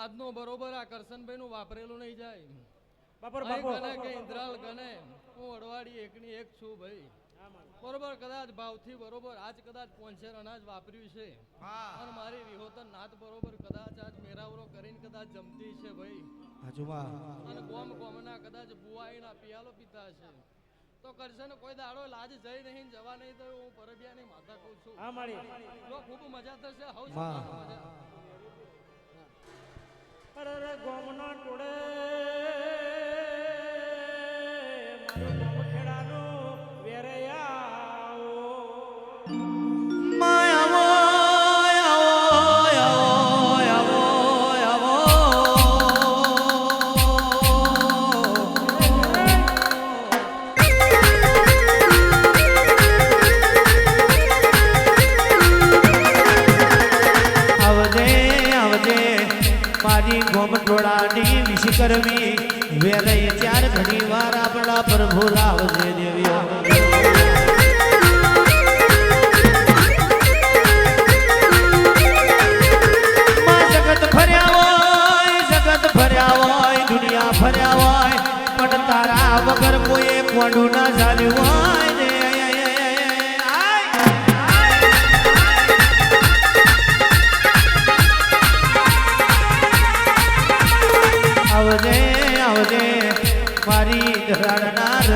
આજનો બરોબર આ કરશનભાઈનું વાપરેલું નહીં જાય. કરીને કદાચ જમતી છે ભાઈ. હાજુમાં અને ગોમ ગોમના કદાચ બુવાઈના પિયાલો પીતા છે તો કરશે ને કોઈ દાડો લાજ જઈ નહીં જવા નહીં તો હું પરબિયા ની માતા કહું છું. ખૂબ મજા થશે હવ મજા. અરે ગોમના ટોળે કરવી વેલય ત્યાર ઘણી વાર આપણા પ્રભુ લાવજે દેવી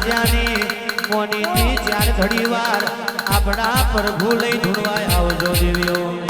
ધ્યાની મોનીથી ચાર ઘડી વાર આપણા પ્રભુ લઈ ધૂળવાય આવજો દેવ્યો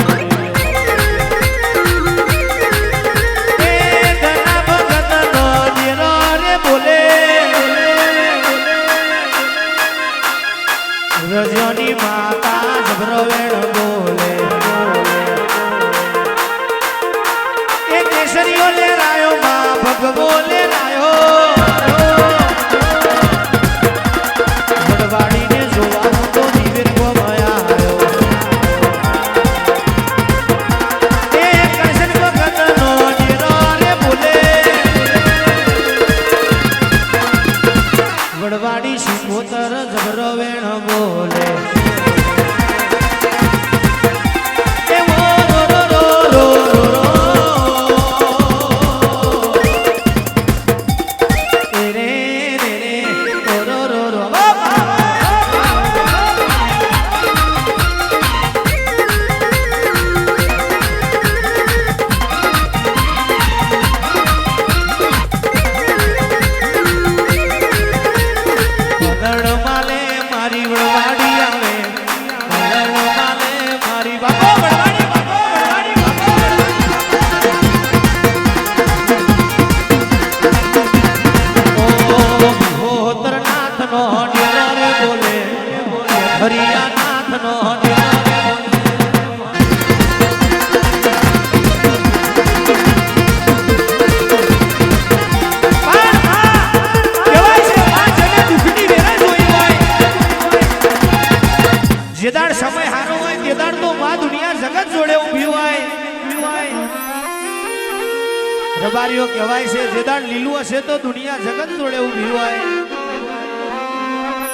કર્યો કહેવાય છે. જે દાડ લીલું હશે તો દુનિયા જગત જોડે ઊભી હોય.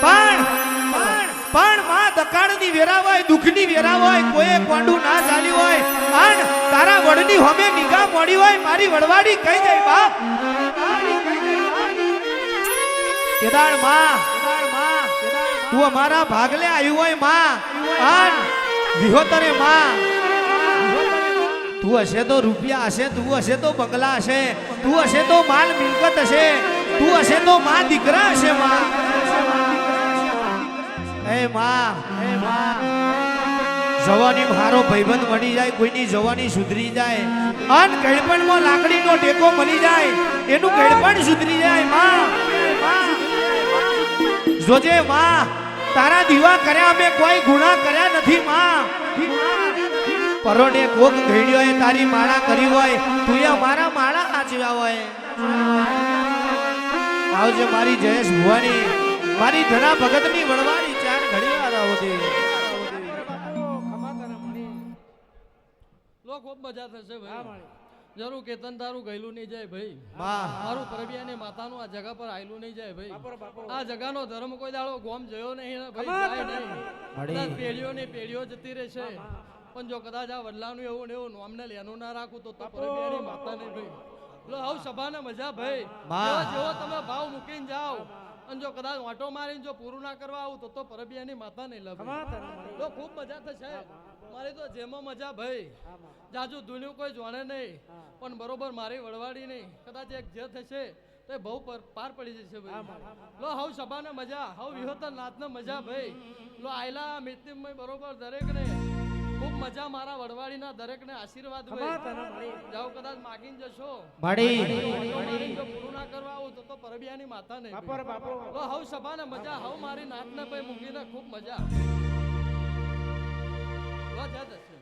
પણ પણ માં દકાળની વેરા હોય, દુઃખની વેરા હોય કોઈએ કોંડું ના ચાલ્યું હોય. પણ તારા વડની હમે નિગાહ મળી હોય, મારી વડવાડી કઈ ગઈ બા કેદારમાં, તું અમારા ભાગલે આવ્યું હોયમાં. વિહોતરે માં. તું હશે તો રૂપિયા હશે, તું હશે તો બંગલા હશે, તું હશે તો માલ મિલકત હશે, તું હશે તો માં દીકરા હશે, માં. એ માં એ માં. જવાની મારો ભાઈબંધ મળી જાય, કોઈની જવાની સુધરી જાય. અન ગળપણમાં લાકડીનો ટેકો મળી જાય, એનું ગળપણ સુધરી જાય, માં. જોજે, માં. તારા દીવા કર્યા અમે કોઈ ગુના કર્યા નથી, માં. પરોને કોક ઘડ્યો એ તારી માળા કરી હોય તું એ મારા માળા સાચવ્યા હોય. આવજે મારી જયેશ ભુવાની. મારી ધના ભગતની વડવાળી ચાર ઘડી વાર આવતી લો ખૂબ મજા થશે ભાઈ. જરૂર કેતન તારું ગયેલું નહીં જાય ભાઈ. મારું મારું અને માતાનું આ જગા પર આયલું નહીં જાય ભાઈ. આ જગાનો ધર્મ કોઈ દાડો ગોમ જયો નહીં ભાઈ જાય નહીં. પેઢીઓ ને પેઢીઓ જતી રહેશે. પણ જો કદાચ આ વડલાનું એવું ને એવું નોમને લેનું ના રાખું તો તો પરબિયાની માતા નહીં ભાઈ. લો આવ સભાને મજા ભાઈ. જેવો તમે ભાવ મૂકીને જાઓ. અને જો કદાચ વાંટો મારીને જો પૂરું ના કરવા આવું તો તો પરબિયાની માતા નહીં લવે તો લો ખૂબ મજા થશે. મારી તો જેમાં મજા ભાઈ. જાજુ દુનિયું કોઈ જોણે નહીં. પણ બરોબર મારી વળવાડી નહીં. કદાચ એક જે થશે તો એ બહુ પર પાર પડી જશે ભાઈ. લો હવ સભાને મજા હવ વિહોતર નાથને મજા ભાઈ. લો આયલા મિતિમય બરોબર દરેકને. ખૂબ મજા મારા વડવાડીના દરેકને આશીર્વાદ જાઓ કદાચ માગીને જશો. જો પૂરું ના કરવા આવું તો તો પરબિયાની માતા નહીં. લો હવ સભાને મજા હવ મારી નાતને ભાઈ મૂકીને ખૂબ મજા. લો જાત હશે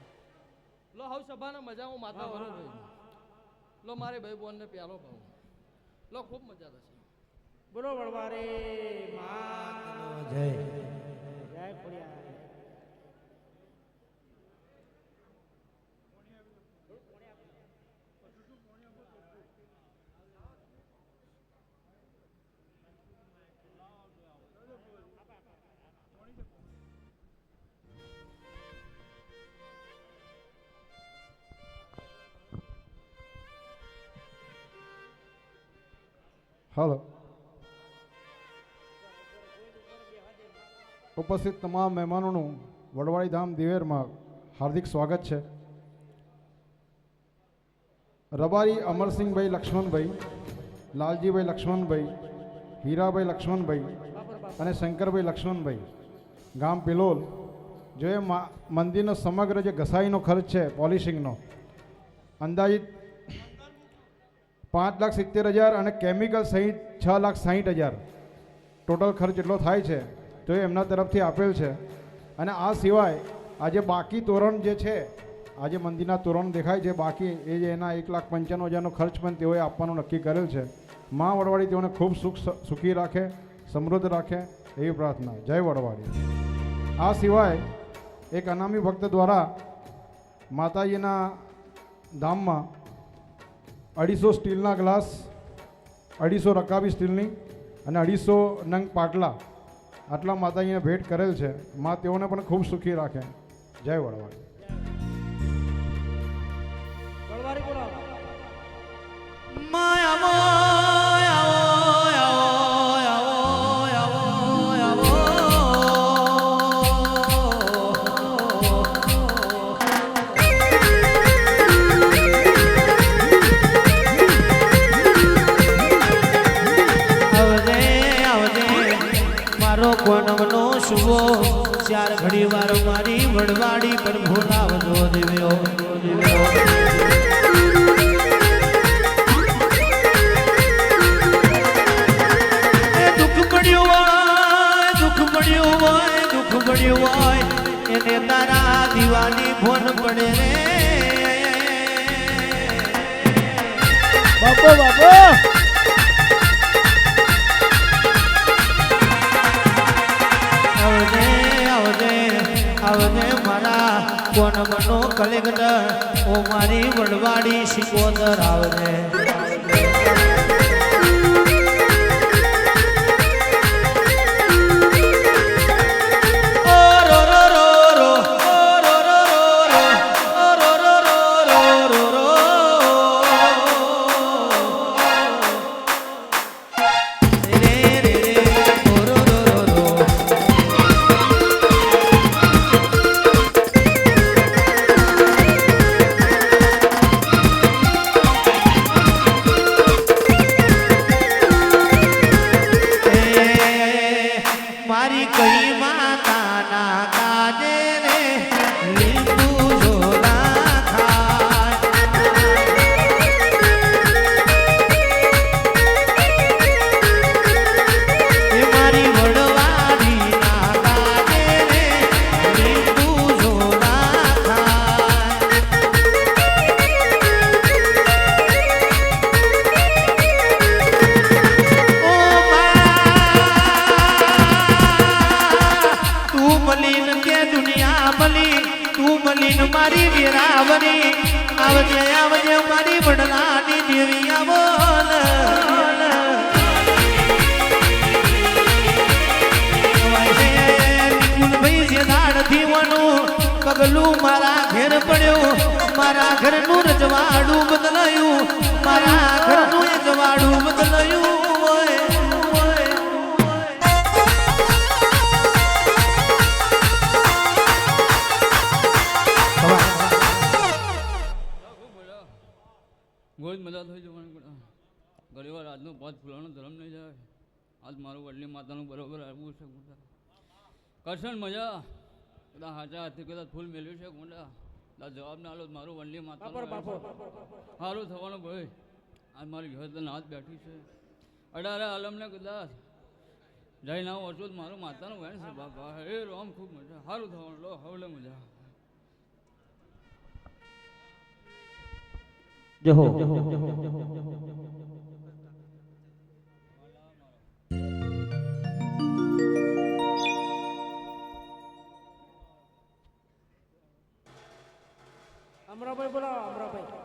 લો હવ સભાને મજા હું માતા વરો ભાઈ લો મારે ભાઈ બોનને પ્યાલો ભાવ. લો ખૂબ મજા થશે. બોલો વડવારે મા. જય. જય ખોડિયાર. હાલો. ઉપસ્થિત તમામ મહેમાનોનું વડવાળી ધામ દિવેરમાં હાર્દિક સ્વાગત છે. રબારી અમરસિંહભાઈ લક્ષ્મણભાઈ, લાલજીભાઈ લક્ષ્મણભાઈ, હીરાભાઈ લક્ષ્મણભાઈ અને શંકરભાઈ લક્ષ્મણભાઈ. ગામ પિલોલ. જો મંદિરનો સમગ્ર જે ઘસાઈનો ખર્ચ છે, પોલિશિંગનો, અંદાજિત પાંચ લાખ સિત્તેર હજાર અને કેમિકલ સહિત છ લાખ સાહીઠ હજાર. ટોટલ ખર્ચ એટલો થાય છે, તો એ એમના તરફથી આપેલ છે. અને આ સિવાય આજે બાકી તોરણ જે છે, આજે મંદિરના તોરણ દેખાય છે. બાકી એ જે એના એક લાખ પંચાણું હજારનો ખર્ચ પણ તેઓએ આપવાનું નક્કી કરેલ છે. મા વડવાડી તેઓને ખૂબ સુખ સુખી રાખે, સમૃદ્ધ રાખે એવી પ્રાર્થના. જય વડવાડી આ સિવાય એક અનામી ભક્ત દ્વારા માતાજીના ધામમાં અઢીસો સ્ટીલના ગ્લાસ, અઢીસો રકાબી સ્ટીલની અને અઢીસો નંગ પાટલા. આટલા માતાજીને ભેટ કરેલ છે. મા તેઓને પણ ખૂબ સુખી રાખે. જય વડવાડ શુભો ચાર ઘડી વાર મારી વડવાડી પર ભોલાવજો દેવ્યો. દુઃખ પડ્યું હોય, દુઃખ પડ્યું હોય, દુઃખ પડ્યું હોય. એને તારા દીવાની ભોન પડે બાપો બાપો. આવજે આવજે આવજે મારા કોણ મનો કલેક્ટર? ઓ મારી વડવાડી શિકોદર આવજે. મારા ઘેર પડ્યું, મારા ઘરનું રજવાડું બદલાયું, મારા ઘરનું રજવાડું બદલાયું બહુ જ મજા થઈ જવાની આજનો પદ ફૂલવાનો ધર્મ નહીં જાય. આજ મારું વડલી માતાનું બરોબર આવવું છે. મોટા કરશે મજા? બધા હાચા હાથથી કદાચ ફૂલ મેળવ્યું છે ગુંડા. દા જવાબ ના આલો મારું વનલી માતા સારું થવાનું ભાઈ. આજ મારી ઘર તો નાચ બેઠી છે. અઢારે આલમને કદાચ જઈને આવું તો મારું માતાનું વેણ છે બાપા. એ રોમ ખૂબ મજા. સારું થવાનું લો હવલે મજા. જહો અમરાભાઈ બોલાવો અમરાભાઈ.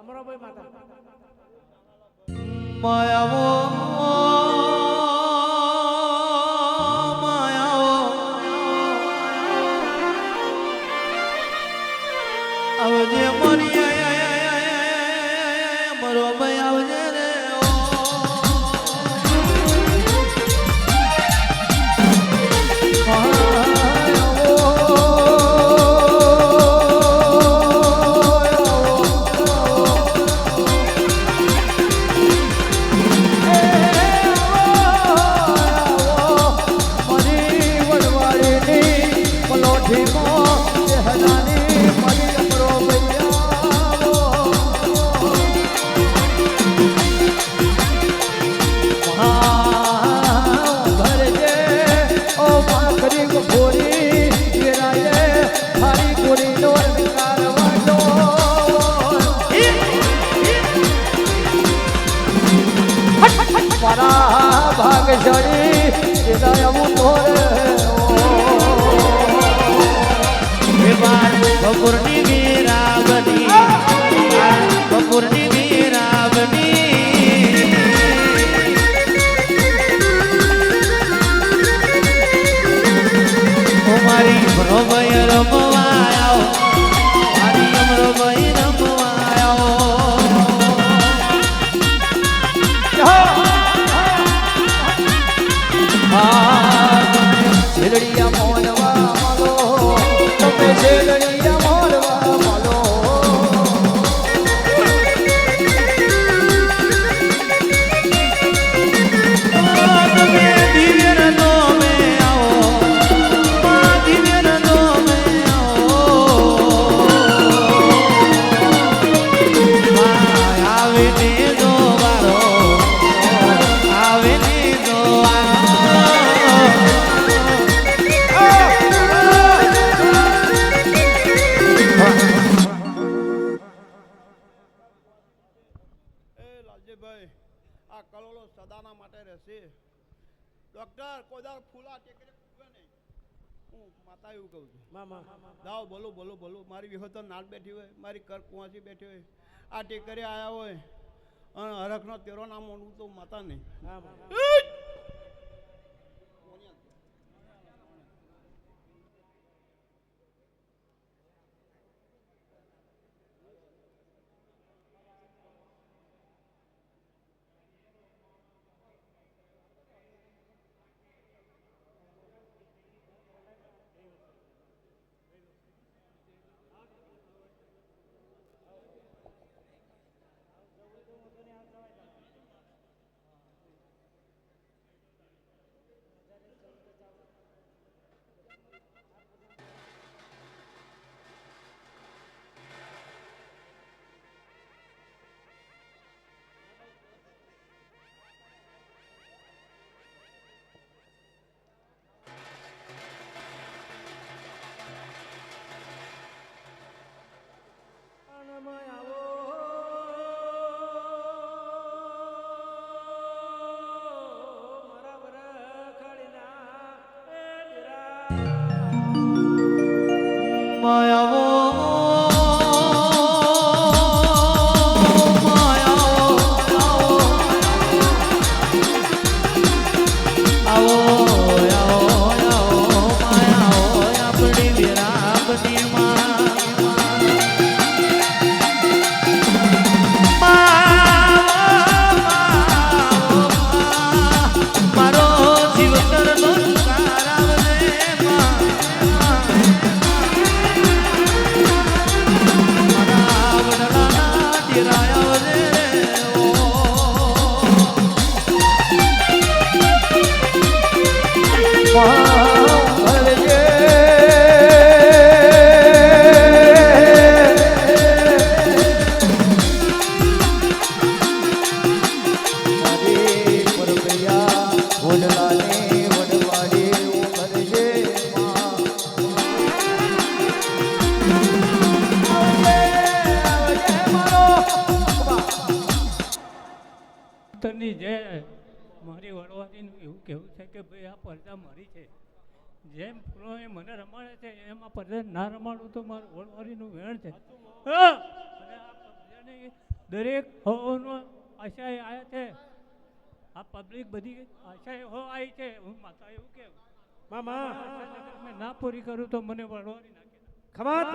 અમરાભાઈ માતા. માયાવો આવજે બપોરની વેરાવલી બપોરની ડોક્ટર ફૂલા ટેકરે ફૂગે નહીં. હું માતા એવું કહું છું. મામા. જાઓ બોલો બોલો બોલો. મારી વિહોતો નાળ બેઠી હોય મારી કર કુવાસી બેઠી હોય. આ ટેકરે આયા હોય. અને હરખનો તેરો નામ મોડું તો માતા નહીં. મારી છે. જેમ ફૂલોએ મને રમાડે છે એમાં આ ના રમાડું તો મારું વડવાડીનું વેણ છે. અને દરેક હોવાનો આશાએ આવ્યા છે. આ પબ્લિક બધી આશાએ હો આવી છે. હું માતા એવું કેવું. મામા! મેં ના પૂરી કરું તો મને વળવારી નાખે ખમાત